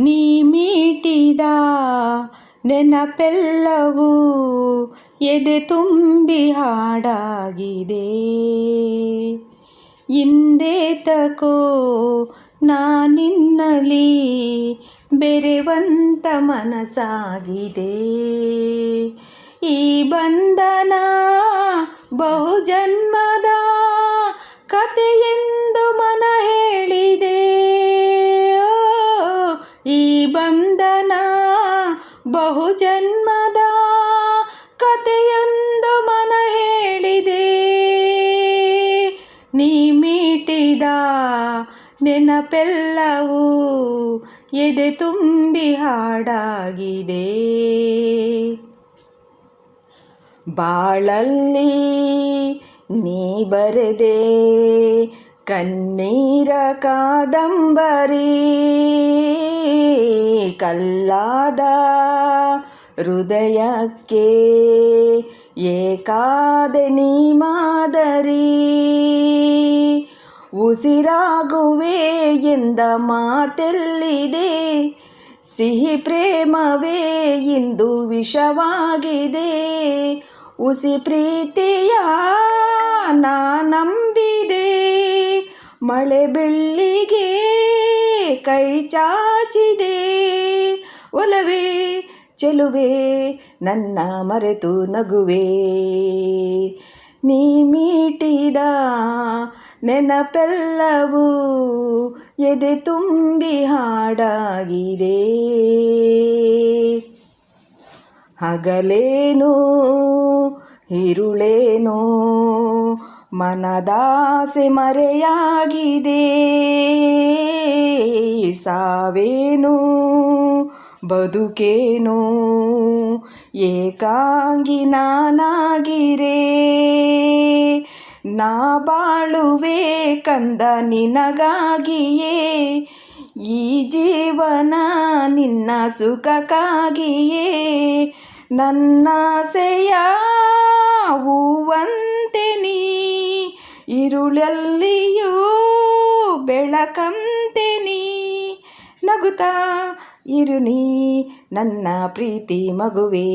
ನೀ ಮೀಟಿದ ನೆನಪೆಲ್ಲವೂ ಎದೆ ತುಂಬಿ ಹಾಡಾಗಿದೆ. ಇಂದೇತಕೋ ನಾನಿನ್ನಲಿ ಬೆರೆವಂತ ಮನಸ್ಸಾಗಿದೆ. ಈ ಬಂಧನ ಬಹುಜನ್ಮದ ಕಥೆಯೆಂದು ಮನ ಹೇಳಿದೆ. ಬಂಧನ ಬಹುಜನ್ಮದ ಕಥೆಯೊಂದು ಮನ ಹೇಳಿದೆ. ನೀ ಮೀಟಿದ ನೆನಪೆಲ್ಲವೂ ಎದೆ ತುಂಬಿ ಹಾಡಾಗಿದೆ. ಬಾಳಲ್ಲಿ ನೀ ಬರೆದೆ ಕಣ್ಣೀರ ಕಾದಂಬರಿ ಕಲ್ಲಾದ ಹೃದಯಕ್ಕೆ ಏಕಾದೆ ನೀ ಮಾದರಿ ಉಸಿರಾಗುವೆ ಎಂದ ಮಾತೆಲ್ಲಿದೆ ಸಿಹಿ ಪ್ರೇಮವೇ ಇಂದು ವಿಷವಾಗಿದೆ. ಉಸಿ ಪ್ರೀತಿಯ ನಾ ನಂಬಿದೆ ಮಳೆ ಬೆಳ್ಳಿಗೆ ಕೈ ಚಾಚಿದೆ. ಒಲವೇ, ಚೆಲುವೆ, ನನ್ನ ಮರೆತು ನಗುವೆ. ನೀ ಮೀಟಿದ ನೆನಪೆಲ್ಲವೂ ಎದೆ ತುಂಬಿ ಹಾಡಾಗಿದೆ. ಹಗಲೇನೋ, ಇರುಳೇನು ಮನದಾಸೆ ಮರೆಯಾಗಿದೆ. ಸಾವೇನು? ಬದುಕೇನು? ಏಕಾಂಗಿ ನಾನಾಗಿರೇ? ನಾ ಬಾಳುವೆ ಕಂದ ನಿನಗಾಗಿಯೇ? ಈ ಜೀವನ ನಿನ್ನ ಸುಖಕ್ಕಾಗಿಯೇ? ನನ್ನಾಸೆಯ ನೀ ಇರುಳಲ್ಲಿಯೂ ಬೆಳಕಂತೆ ನೀ ನಗುತ್ತಾ ಇರು ನೀ ನನ್ನ ಪ್ರೀತಿ ಮಗುವೇ.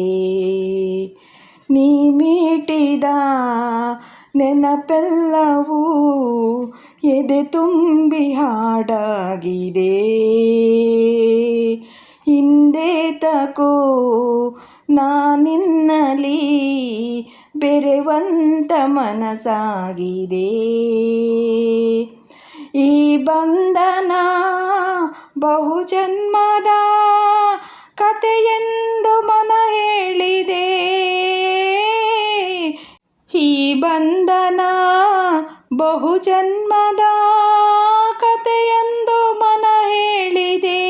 ನೀ ಮೀಟಿದ ನೆನಪೆಲ್ಲವೂ ಎದೆ ತುಂಬಿ ಹಾಡಾಗಿದೆ. ಹಿಂದೆ ತಕೋ ನಾನಿನ್ನಲಿ ಬೆರೆವಂತ ಮನಸಾಗಿದೆ ಈ ಬಂಧನ ಬಹುಜನ್ಮದ ಕಥೆಯೆಂದು ಮನ ಹೇಳಿದೆ. ಈ ಬಂಧನ ಬಹುಜನ್ಮದ ಕಥೆಯೆಂದು ಮನ ಹೇಳಿದೆ.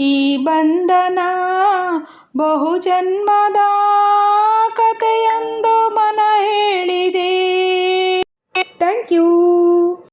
ಈ ಬಂಧನ ಬಹುಜನ್ಮದ